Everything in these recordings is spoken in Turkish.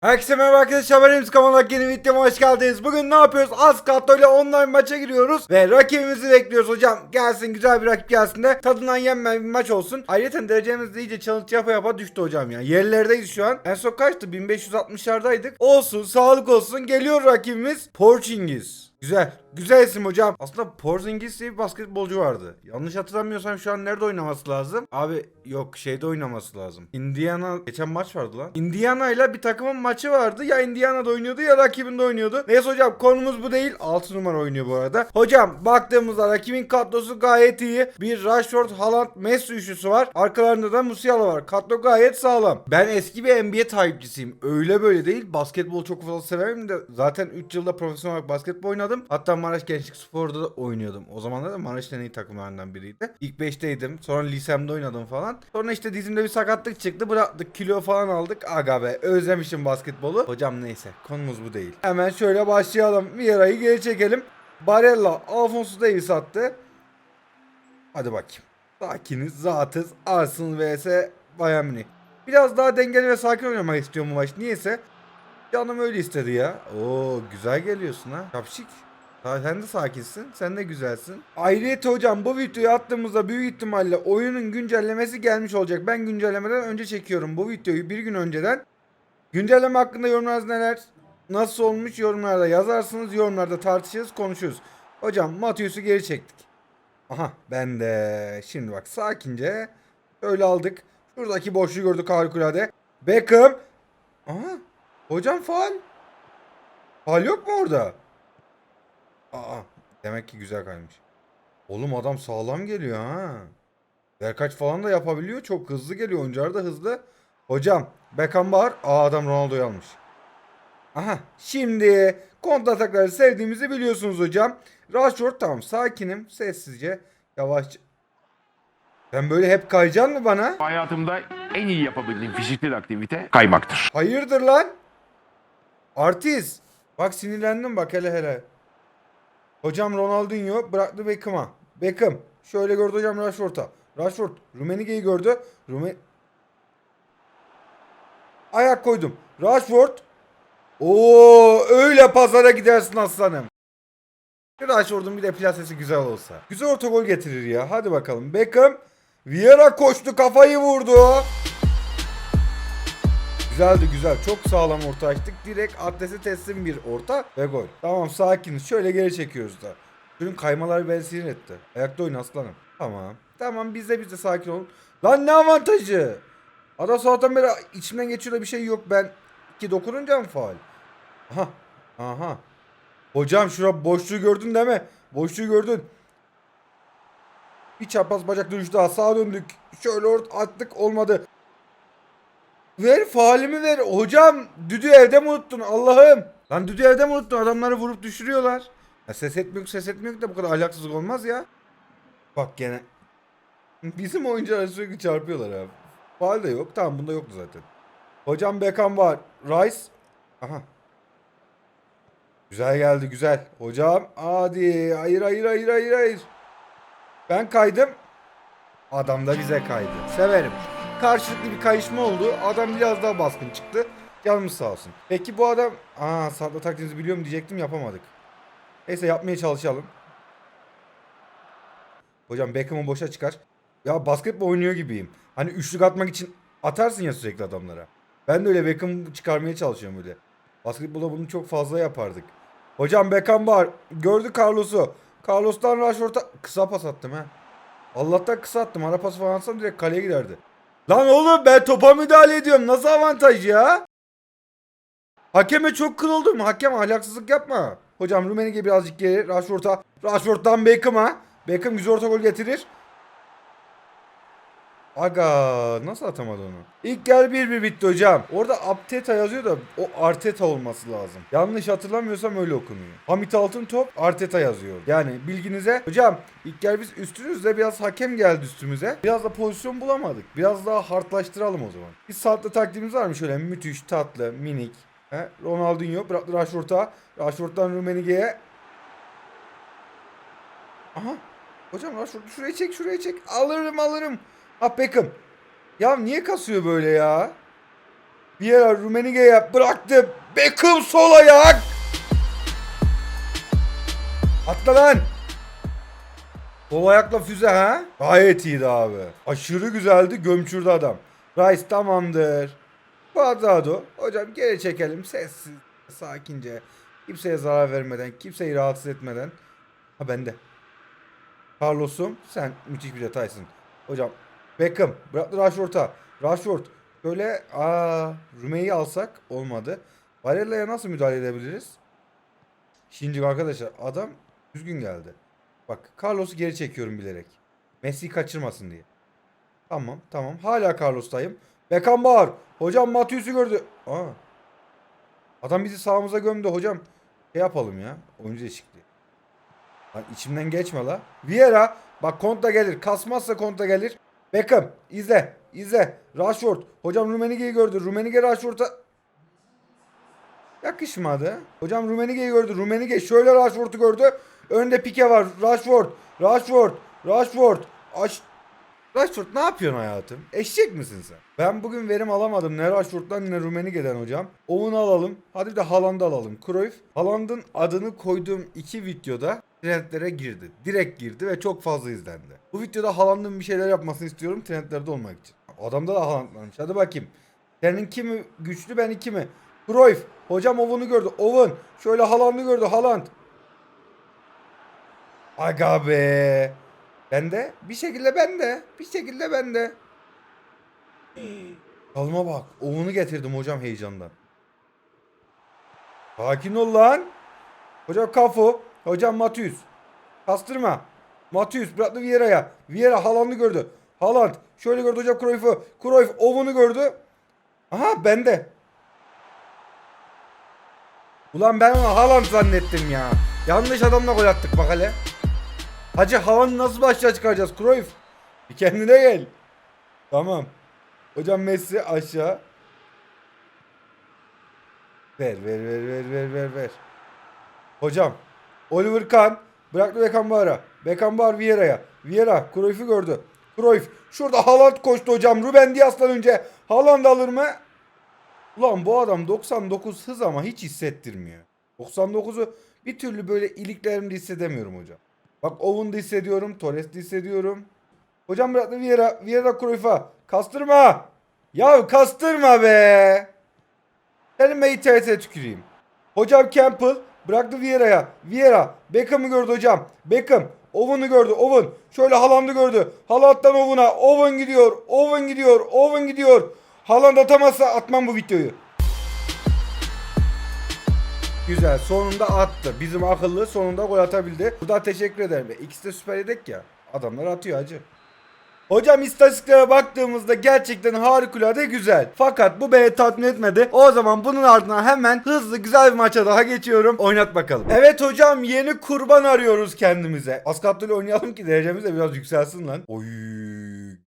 Herkese merhaba arkadaşlar ben Emz Kamalak yeni videoma hoş geldiniz. Bugün ne yapıyoruz? Askalto ile online maça giriyoruz ve rakibimizi bekliyoruz hocam. Gelsin güzel bir rakip gelsin de tadından yenmeyen bir maç olsun. Ayrıca derecemiz de iyice challenge yapa yapa düştü hocam ya. Yerlerdeyiz şu an. En son kaçtı? 1560'lardaydık. Olsun sağlık olsun. Geliyor rakibimiz Porçingiz. Güzel. Güzel isim hocam. Aslında Porzingis diye bir basketbolcu vardı. Yanlış hatırlamıyorsam şu an nerede oynaması lazım? Abi yok şeyde oynaması lazım. Indiana geçen maç vardı lan. Indiana ile bir takımın maçı vardı. Ya Indiana'da oynuyordu ya rakibinde oynuyordu. Neyse hocam konumuz bu değil. 6 numara oynuyor bu arada. Hocam baktığımızda rakibin kadrosu gayet iyi. Bir Rashford, Haaland, Messi üçlüsü var. Arkalarında da Musiala var. Kadro gayet sağlam. Ben eski bir NBA takipçisiyim. Öyle böyle değil. Basketbol çok fazla severim de zaten 3 yılda profesyonel basketbol oynadım. Hatta Maraş Gençlik Spor'da da oynuyordum. O zamanlar da Maraş'ın en iyi takımlarından biriydi. İlk 5'teydim. Sonra lisemde oynadım falan. Sonra işte dizimde bir sakatlık çıktı. Bıraktık. Kilo falan aldık. Aga be. Özlemişim basketbolu. Hocam neyse. Konumuz bu değil. Hemen şöyle başlayalım. Vieira'yı geri çekelim. Barella Alfonso Davis attı. Hadi bakayım. Sakiniz, zatız, Arsenal vs Bayern Münih. Biraz daha dengeli ve sakin oynamak istiyorum bu maç. Niyeyse canım öyle istedi ya. Oo güzel geliyorsun ha. Kapşik. Sen de sakinsin. Sen de güzelsin. Ayrıca hocam bu videoyu attığımızda büyük ihtimalle oyunun güncellemesi gelmiş olacak. Ben güncellemeden önce çekiyorum bu videoyu bir gün önceden. Güncelleme hakkında yorumlarınız neler? Nasıl olmuş yorumlarda yazarsınız. Yorumlarda tartışırız konuşuruz. Hocam Matius'u geri çektik. Aha ben de. Şimdi bak sakince öyle aldık. Şuradaki boşluğu gördük harikulade. Beckham. Aha. Hocam faal. Faal yok mu orada? Aa. Demek ki güzel kaymış. Oğlum adam sağlam geliyor ha. Berkaç falan da yapabiliyor. Çok hızlı geliyor. Oyuncular da hızlı. Hocam Beckham var. Aa adam Ronaldo'yu almış. Aha şimdi kontra atakları sevdiğimizi biliyorsunuz hocam. Rashford tamam sakinim sessizce yavaşça. Ben böyle hep kayacaksın mı bana? Hayatımda en iyi yapabildiğim fiziksel aktivite kaymaktır. Hayırdır lan? Artist. Bak sinirlendim bak hele hele. Hocam Ronaldinho bıraktı Beckham'a. Beckham. Şöyle gördü hocam Rashford'a. Rashford Rumenige'yi gördü. Rumen... Ayak koydum. Rashford. Oo öyle pazara gidersin aslanım. Rashford'un bir de plasesi güzel olsa. Güzel orta gol getirir ya. Hadi bakalım. Beckham. Vieira koştu kafayı vurdu. Güzeldi güzel. Çok sağlam orta açtık. Direkt adrese teslim bir orta ve gol. Tamam sakiniz. Şöyle geri çekiyoruz da. Şunun kaymalar beni sinir etti. Ayakta oyna aslanım. Tamam. Tamam biz de biz de sakin olun. Lan ne avantajı? Ada sabahtan beri içimden geçiyor da bir şey yok. Ben iki dokununca mı faal? Aha. Aha. Hocam şura boşluğu gördün değil mi? Boşluğu gördün. Bir çapraz bacak dönüş daha sağa döndük. Şöyle ort attık olmadı. Ver faalimi ver. Hocam düdüğü evde mi unuttun Allah'ım? Lan düdüğü evde mi unuttun? Adamları vurup düşürüyorlar. Ya ses etmiyor ses etmiyor da bu kadar ahlaksızlık olmaz ya. Bak gene. Bizim oyuncular sürekli çarpıyorlar abi. Faal de yok. Tamam bunda yoktu zaten. Hocam Beckham var. Rice. Aha. Güzel geldi güzel. Hocam hadi. Hayır hayır hayır hayır hayır. Ben kaydım. Adam da bize kaydı. Severim. Karşılıklı bir kayışma oldu. Adam biraz daha baskın çıktı. Canımız sağ olsun. Peki bu adam... Aa satla taktiğinizi biliyorum diyecektim yapamadık. Neyse yapmaya çalışalım. Hocam Beckham'ı boşa çıkar. Ya basketbol oynuyor gibiyim. Hani üçlük atmak için atarsın ya sürekli adamlara. Ben de öyle Beckham'ı çıkarmaya çalışıyorum öyle. Basketbolda bunu çok fazla yapardık. Hocam Beckham var. Gördü Carlos'u. Carlos'tan Rashford'a kısa pas attım ha. Allah'tan kısa attım. Ara pası falan atsam direkt kaleye giderdi. Lan oğlum ben topa müdahale ediyorum. Nasıl avantaj ya? Hakeme çok kırıldım. Hakem ahlaksızlık yapma. Hocam Rumenige birazcık geri. Rashford'a. Rashford'dan Beckham'a. Beckham güzel orta gol getirir. Aga nasıl atamadı onu? İlk gel 1-1 bitti hocam. Orada Apteta yazıyor da o Arteta olması lazım. Yanlış hatırlamıyorsam öyle okunuyor. Hamit Altın top Arteta yazıyor. Yani bilginize hocam ilk gel biz üstünüz de biraz hakem geldi üstümüze. Biraz da pozisyon bulamadık. Biraz daha hardlaştıralım o zaman. Bir saatte taktiğimiz var mı şöyle müthiş tatlı minik. He? Ronaldinho bıraktı Rashford'a. Rashford'dan Rumenige'ye. Aha. Hocam Rashford şuraya çek şuraya çek. Alırım alırım. Ah Beckham. Ya niye kasıyor böyle ya? Bir yer Rumenige'ye bıraktı. Beckham sol ayak. Atla lan. Sol ayakla füze ha? Gayet iyiydi abi. Aşırı güzeldi gömçürdü adam. Rice tamamdır. Cuadrado. Hocam geri çekelim sessiz sakince. Kimseye zarar vermeden, kimseyi rahatsız etmeden. Ha bende. Carlos'um sen müthiş bir detaysın. Hocam Beckham bıraktı Rashford'a. Rashford böyle aa Rume'yi alsak olmadı. Barella'ya nasıl müdahale edebiliriz? Şimdi arkadaşlar adam düzgün geldi. Bak Carlos'u geri çekiyorum bilerek. Messi'yi kaçırmasın diye. Tamam tamam hala Carlos'tayım. Beckham bağır. Hocam Matius'u gördü. Aa. Adam bizi sağımıza gömdü hocam. Şey yapalım ya. Oyuncu değişikliği. Lan içimden geçme la. Vieira. Bak konta gelir. Kasmazsa konta gelir. Beckham. izle. izle. Rashford. Hocam Rumenige'yi gördü. Rumenige Rashford'a yakışmadı. Hocam Rumenige'yi gördü. Rumenige şöyle Rashford'u gördü. Önde pike var. Rashford. Rashford. Rashford. Aş Rashford ne yapıyorsun hayatım? Eşek misin sen? Ben bugün verim alamadım. Ne Rashford'dan ne Rumenige'den hocam. Owen'u alalım. Hadi bir de Haaland'ı alalım. Cruyff. Haaland'ın adını koyduğum iki videoda trendlere girdi. Direkt girdi ve çok fazla izlendi. Bu videoda Haaland'ın bir şeyler yapmasını istiyorum trendlerde olmak için. Adamda da Haaland varmış. Hadi bakayım. Senin kimi güçlü ben iki mi? Cruyff. Hocam Owen'u gördü. Owen. Şöyle Haaland'ı gördü. Haaland. Aga be. Ben de. Bir şekilde ben de. Bir şekilde ben de. Kalma bak. Oğunu getirdim hocam heyecandan. Sakin ol lan. Hocam Kafu. Hocam Matius. Kastırma. Matius bıraktı Vieira'ya. Vieira Haaland'ı gördü. Haaland. Şöyle gördü hocam Cruyff'u. Cruyff Owen'u gördü. Aha bende. Ulan ben onu Haaland zannettim ya. Yanlış adamla gol attık bak hele. Hacı havanı nasıl başa çıkaracağız Cruyff? Bir kendine gel. Tamam. Hocam Messi aşağı. Ver ver ver ver ver ver ver. Hocam. Oliver Kahn. Bıraktı Beckenbauer'a. Beckenbauer Vieira'ya. Vieira Cruyff'u gördü. Cruyff. Şurada Haaland koştu hocam. Ruben Dias'tan önce. Haaland alır mı? Ulan bu adam 99 hız ama hiç hissettirmiyor. 99'u bir türlü böyle iliklerimde hissedemiyorum hocam. Bak Owen'da hissediyorum. Torres'de hissediyorum. Hocam bıraktı Vieira. Vieira Cruyff'a. Kastırma. Ya kastırma be. Senin internete tüküreyim. Hocam Campbell bıraktı Vieira'ya. Vieira. Beckham'ı gördü hocam. Beckham. Owen'ı gördü. Owen. Şöyle Haaland'ı gördü. Haaland'dan Owen'a. Owen gidiyor. Owen gidiyor. Owen gidiyor. Haaland atamazsa atmam bu videoyu. Güzel. Sonunda attı. Bizim akıllı sonunda gol atabildi. Burada teşekkür ederim. İkisi de süper yedek ya. Adamlar atıyor hacı. Hocam istatistiklere baktığımızda gerçekten harikulade güzel. Fakat bu beni tatmin etmedi. O zaman bunun ardından hemen hızlı güzel bir maça daha geçiyorum. Oynat bakalım. Evet hocam yeni kurban arıyoruz kendimize. Askatlı oynayalım ki derecemiz de biraz yükselsin lan. Oy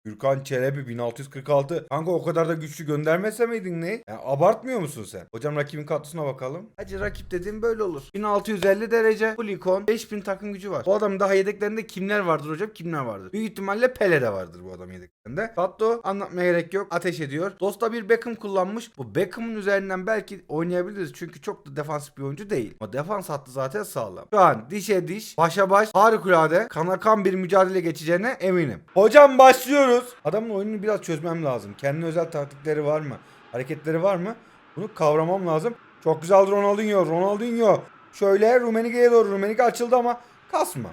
Gürkan Çelebi 1646. Kanka o kadar da güçlü göndermese miydin ne? Yani abartmıyor musun sen? Hocam rakibin kadrosuna bakalım. Hacı rakip dediğim böyle olur. 1650 derece. Full ikon. 5000 takım gücü var. Bu adamın daha yedeklerinde kimler vardır hocam? Kimler vardır? Büyük ihtimalle Pele de vardır bu adam yedeklerinde. Fatto anlatmaya gerek yok. Ateş ediyor. Dosta bir Beckham kullanmış. Bu Beckham'ın üzerinden belki oynayabiliriz. Çünkü çok da defansif bir oyuncu değil. Ama defans hattı zaten sağlam. Şu an dişe diş, başa baş, harikulade, kana kan bir mücadele geçeceğine eminim. Hocam başlıyoruz. Adamın oyununu biraz çözmem lazım. Kendine özel taktikleri var mı? Hareketleri var mı? Bunu kavramam lazım. Çok güzel Ronaldinho. Ronaldinho. Şöyle Rumenige'ye doğru. Rumenige açıldı ama kasma.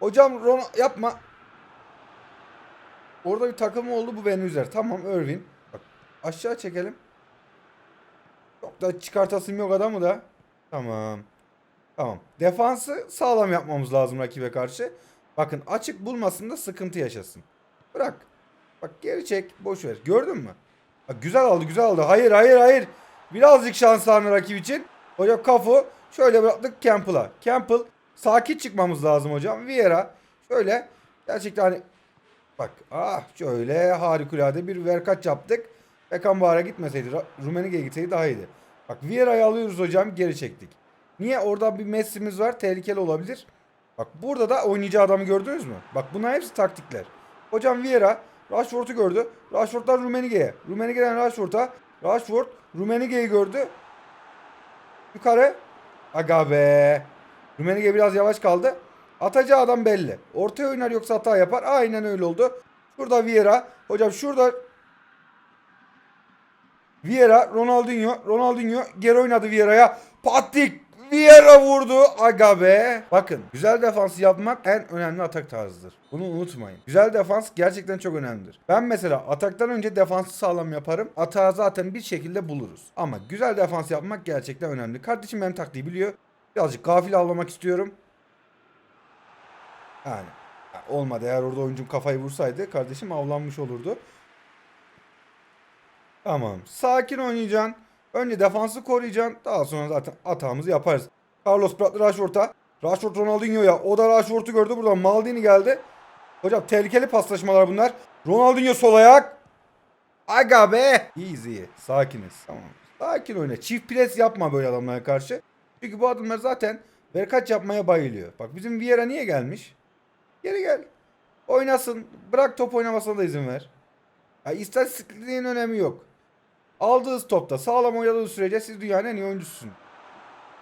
Hocam Ron yapma. Orada bir takılma oldu bu beni üzer. Tamam Irvin. Bak aşağı çekelim. Çok da çıkartasım yok adamı da. Tamam. Tamam. Defansı sağlam yapmamız lazım rakibe karşı. Bakın açık bulmasında sıkıntı yaşasın. Bırak. Bak geri çek. Boş ver. Gördün mü? Bak güzel aldı güzel aldı. Hayır hayır hayır. Birazcık şans tanrı rakip için. Hocam kafu. Şöyle bıraktık Campbell'a. Campbell sakin çıkmamız lazım hocam. Vieira. Şöyle. Gerçekten hani Bak ah şöyle harikulade bir verkaç yaptık. Beckenbauer'a gitmeseydi, Rummenigge'ye gitseydi daha iyiydi. Bak Vieira'yı alıyoruz hocam geri çektik. Niye? Orada bir Messi'miz var tehlikeli olabilir. Bak burada da oynayacağı adamı gördünüz mü? Bak bunlar hepsi taktikler. Hocam Vieira Rashford'u gördü. Rashford'dan Rummenigge'ye. Rummenigge'den Rashford'a. Rashford Rummenige'yi gördü. Yukarı. Aga be. Rummenigge biraz yavaş kaldı. Atacağı adam belli. Ortaya oynar yoksa hata yapar. Aynen öyle oldu. Şurada Vieira. Hocam şurada Vieira, Ronaldinho, Ronaldinho geri oynadı Vieira'ya. Patrik Vieira vurdu. Aga be. Bakın güzel defans yapmak en önemli atak tarzıdır. Bunu unutmayın. Güzel defans gerçekten çok önemlidir. Ben mesela ataktan önce defansı sağlam yaparım. Atağı zaten bir şekilde buluruz. Ama güzel defans yapmak gerçekten önemli. Kardeşim benim taktiği biliyor. Birazcık gafil avlamak istiyorum. Yani ya olmadı eğer orada oyuncum kafayı vursaydı kardeşim avlanmış olurdu. Tamam. Sakin oynayacaksın. Önce defansı koruyacaksın. Daha sonra zaten atağımızı yaparız. Carlos Prat Rashford'a. Rashford Ronaldinho'ya. O da Rashford'u gördü. Buradan Maldini geldi. Hocam tehlikeli paslaşmalar bunlar. Ronaldinho sol ayak. Aga be. Easy. Sakiniz. Tamam. Sakin oyna. Çift pres yapma böyle adamlara karşı. Çünkü bu adamlar zaten berkaç yapmaya bayılıyor. Bak bizim Vieira niye gelmiş? Geri gel. Oynasın. Bırak top oynamasına da izin ver. Ya istatistikliğin önemi yok. Aldığı topta sağlam oynadığı sürece siz dünyanın en iyi oyuncususun.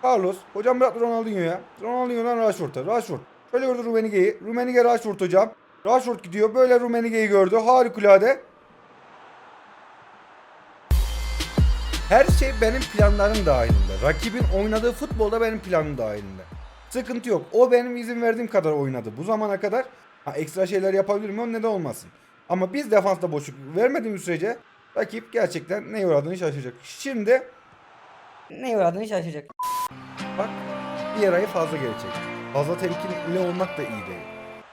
Carlos. Hocam bırak Ronaldinho'ya. Ronaldinho'dan Rashford'a. Rashford. Şöyle gördü Rummenigge'yi. Rummenigge Rashford hocam. Rashford gidiyor. Böyle Rummenigge'yi gördü. Harikulade. Her şey benim planlarım dahilinde. Rakibin oynadığı futbolda benim planım dahilinde. Sıkıntı yok. O benim izin verdiğim kadar oynadı. Bu zamana kadar ha, ekstra şeyler yapabilir mi? Neden olmasın. Ama biz defansta boşluk vermediğimiz sürece rakip gerçekten neye uğradığını şaşıracak. Şimdi Ne uğradığını şaşacak. bak bir yarayı fazla çekti. Fazla temkinli olmak da iyi değil.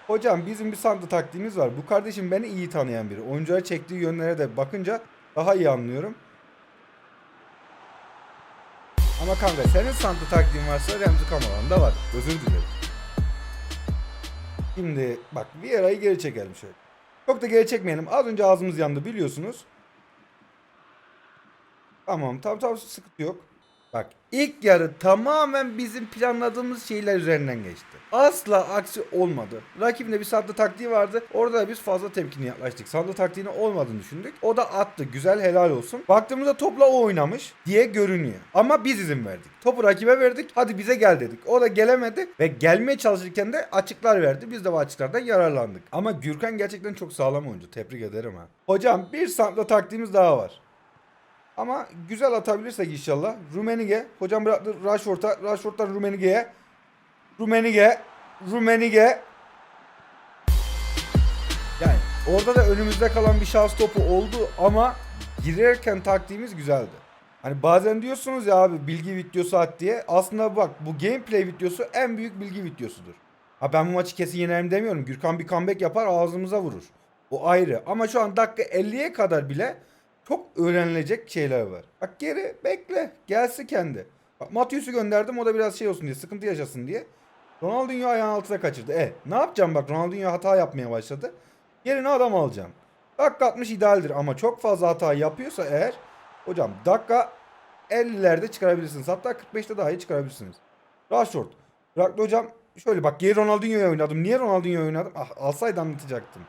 Hocam bizim bir sandı taktiğimiz var. Bu kardeşim beni iyi tanıyan biri. Oyunculara çektiği yönlere de bakınca daha iyi anlıyorum. Ama kanka senin sandı taktiğin varsa Remzi Kamaran da var. Özür dilerim. Şimdi bak bir yarayı geri çekelim şöyle. Çok da geri çekmeyelim. Az önce ağzımız yandı biliyorsunuz. Tamam tam tam sıkıntı yok. Bak ilk yarı tamamen bizim planladığımız şeyler üzerinden geçti. Asla aksi olmadı. Rakibin bir sandı taktiği vardı. Orada da biz fazla temkinli yaklaştık. Sandı taktiğini olmadığını düşündük. O da attı. Güzel helal olsun. Baktığımızda topla o oynamış diye görünüyor. Ama biz izin verdik. Topu rakibe verdik. Hadi bize gel dedik. O da gelemedi ve gelmeye çalışırken de açıklar verdi. Biz de bu açıklardan yararlandık. Ama Gürkan gerçekten çok sağlam oyuncu. Tebrik ederim ha. Hocam bir sandı taktiğimiz daha var. Ama güzel atabilirsek inşallah. Rumenige. Hocam bıraktı Rashford'a. Rashford'dan Rumenige'ye. Rumenige. Rumenige. Yani orada da önümüzde kalan bir şans topu oldu ama girerken taktiğimiz güzeldi. Hani bazen diyorsunuz ya abi bilgi videosu at diye. Aslında bak bu gameplay videosu en büyük bilgi videosudur. Ha ben bu maçı kesin yenerim demiyorum. Gürkan bir comeback yapar ağzımıza vurur. O ayrı. Ama şu an dakika 50'ye kadar bile çok öğrenilecek şeyler var. Bak geri bekle. Gelsin kendi. Bak Matius'u gönderdim o da biraz şey olsun diye sıkıntı yaşasın diye. Ronaldinho ayağın altına kaçırdı. E ne yapacağım bak Ronaldinho hata yapmaya başladı. Yerine adam alacağım. Dakika 60 idealdir ama çok fazla hata yapıyorsa eğer hocam dakika 50'lerde çıkarabilirsiniz. Hatta 45'te daha iyi çıkarabilirsiniz. Rashford. Bıraktı hocam şöyle bak geri Ronaldinho'ya oynadım. Niye Ronaldinho'ya oynadım? Ah alsaydı anlatacaktım.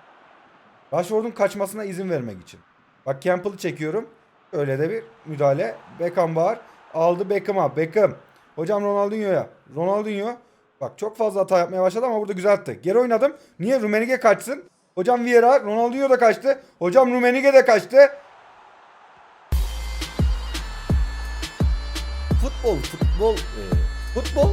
Rashford'un kaçmasına izin vermek için. Bak Campbell'ı çekiyorum. Öyle de bir müdahale. Beckham var. Aldı Beckham'a. Beckham. Hocam Ronaldinho'ya. Ronaldinho. Bak çok fazla hata yapmaya başladı ama burada güzel attı. Geri oynadım. Niye Rumenige kaçsın? Hocam Vieira. Ronaldinho da kaçtı. Hocam Rumenige de kaçtı. Futbol, futbol, e, futbol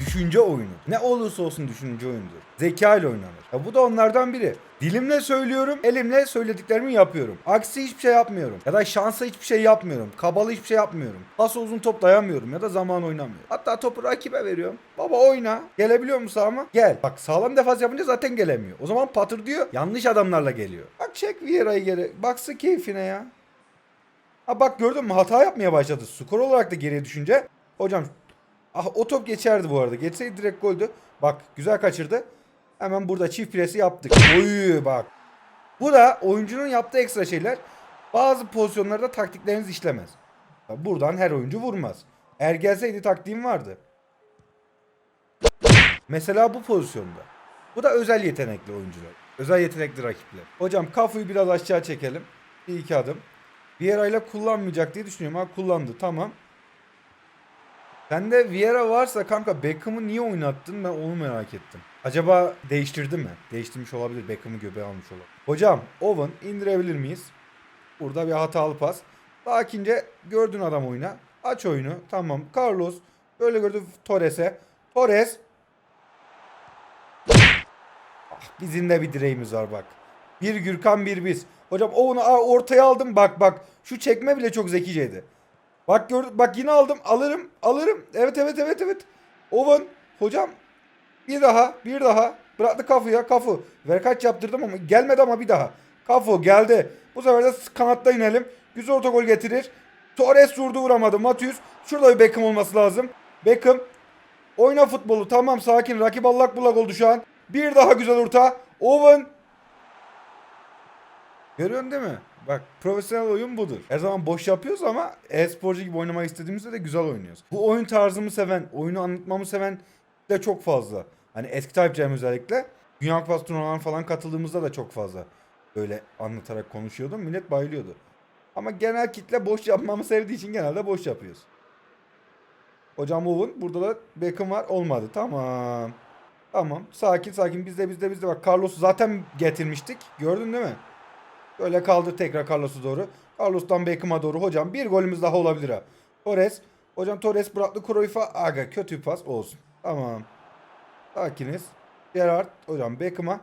düşünce oyunu. Ne olursa olsun düşünce oyunudur. Zeka ile oynanır. Ya bu da onlardan biri. Dilimle söylüyorum, elimle söylediklerimi yapıyorum. Aksi hiçbir şey yapmıyorum. Ya da şansa hiçbir şey yapmıyorum. Kabalı hiçbir şey yapmıyorum. Pası uzun top dayamıyorum ya da zaman oynamıyorum. Hatta topu rakibe veriyorum. Baba oyna. Gelebiliyor musun ama? Gel. Bak sağlam defans yapınca zaten gelemiyor. O zaman patır diyor. Yanlış adamlarla geliyor. Bak çek Vieira'yı geri. Baksı keyfine ya. Ha bak gördün mü hata yapmaya başladı. Skor olarak da geriye düşünce. Hocam ah, o top geçerdi bu arada. Geçseydi direkt goldü. Bak güzel kaçırdı. Hemen burada çift presi yaptık. Oy bak. Bu da oyuncunun yaptığı ekstra şeyler. Bazı pozisyonlarda taktikleriniz işlemez. Buradan her oyuncu vurmaz. Eğer gelseydi taktiğim vardı. Mesela bu pozisyonda. Bu da özel yetenekli oyuncular. Özel yetenekli rakipler. Hocam Kafu'yu biraz aşağı çekelim. Bir iki adım. Vieira ile kullanmayacak diye düşünüyorum. Ha kullandı tamam. Sende Vieira varsa kanka Beckham'ı niye oynattın ben onu merak ettim. Acaba değiştirdi mi? Değiştirmiş olabilir. Beckham'ı göbeğe almış olabilir. Hocam Owen indirebilir miyiz? Burada bir hatalı pas. Sakince gördün adam oyuna. Aç oyunu. Tamam. Carlos. Böyle gördü Torres'e. Torres. Ah, bizim de bir direğimiz var bak. Bir Gürkan bir biz. Hocam onu ortaya aldım. Bak bak. Şu çekme bile çok zekiceydi. Bak gördüm. Bak yine aldım. Alırım. Alırım. Evet evet evet evet. Owen. Hocam. Bir daha. Bir daha. Bıraktı kafaya. Kafu. Ver kaç yaptırdım ama gelmedi ama bir daha. Kafu geldi. Bu sefer de kanatta inelim. Güzel orta gol getirir. Torres vurdu vuramadı. Matius. Şurada bir Beckham olması lazım. Beckham. Oyna futbolu. Tamam sakin. Rakip allak bullak oldu şu an. Bir daha güzel orta. Owen. Görüyorsun değil mi? Bak profesyonel oyun budur. Her zaman boş yapıyoruz ama e-sporcu gibi oynamak istediğimizde de güzel oynuyoruz. Bu oyun tarzımı seven, oyunu anlatmamı seven de çok fazla. Hani eski takipçilerim özellikle. Dünya Kupası turnuvalarına falan katıldığımızda da çok fazla böyle anlatarak konuşuyordum. Millet bayılıyordu. Ama genel kitle boş yapmamı sevdiği için genelde boş yapıyoruz. Hocam Owen burada da Beckham var olmadı. Tamam. Tamam. Sakin sakin bizde bizde bizde bak Carlos'u zaten getirmiştik. Gördün değil mi? Böyle kaldı tekrar Carlos'a doğru. Carlos'tan Beckham'a doğru. Hocam bir golümüz daha olabilir ha. Torres. Hocam Torres bıraktı Cruyff'a. Aga kötü pas olsun. Tamam. Sakiniz. Gerrard. Hocam Beckham'a.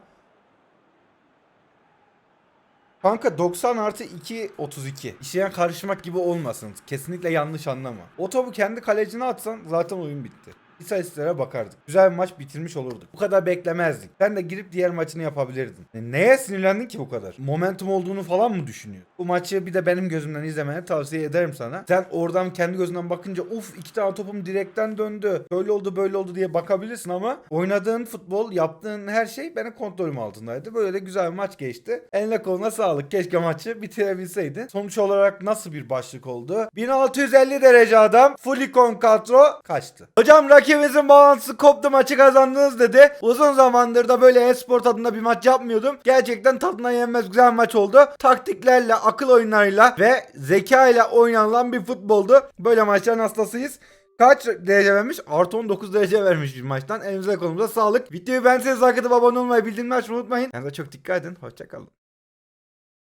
Kanka 90 artı 2 32. İşleyen karışmak gibi olmasın. Kesinlikle yanlış anlama. O topu kendi kalecine atsan zaten oyun bitti. İstatistiklere bakardık. Güzel bir maç bitirmiş olurduk. Bu kadar beklemezdik. Sen de girip diğer maçını yapabilirdin. E, Neye sinirlendin ki bu kadar? Momentum olduğunu falan mı düşünüyorsun? Bu maçı bir de benim gözümden izlemeni tavsiye ederim sana. Sen oradan kendi gözünden bakınca uf iki tane topum direkten döndü. Böyle oldu böyle oldu diye bakabilirsin ama oynadığın futbol, yaptığın her şey benim kontrolüm altındaydı. Böyle de güzel bir maç geçti. Eline koluna sağlık. Keşke maçı bitirebilseydin. Sonuç olarak nasıl bir başlık oldu? 1650 derece adam. Fulikon kadro kaçtı. Hocam rakibimizin bağlantısı koptu maçı kazandınız dedi. Uzun zamandır da böyle e-spor tadında bir maç yapmıyordum. Gerçekten tadına yenmez güzel maç oldu. Taktiklerle, akıl oyunlarıyla ve zeka ile oynanılan bir futboldu. Böyle maçların hastasıyız. Kaç derece vermiş? Artı 19 derece vermiş bir maçtan. Elimize kolumuza sağlık. Videoyu beğendiyseniz like atıp abone olmayı, bildirimleri açmayı unutmayın. Kendinize çok dikkat edin. Hoşçakalın.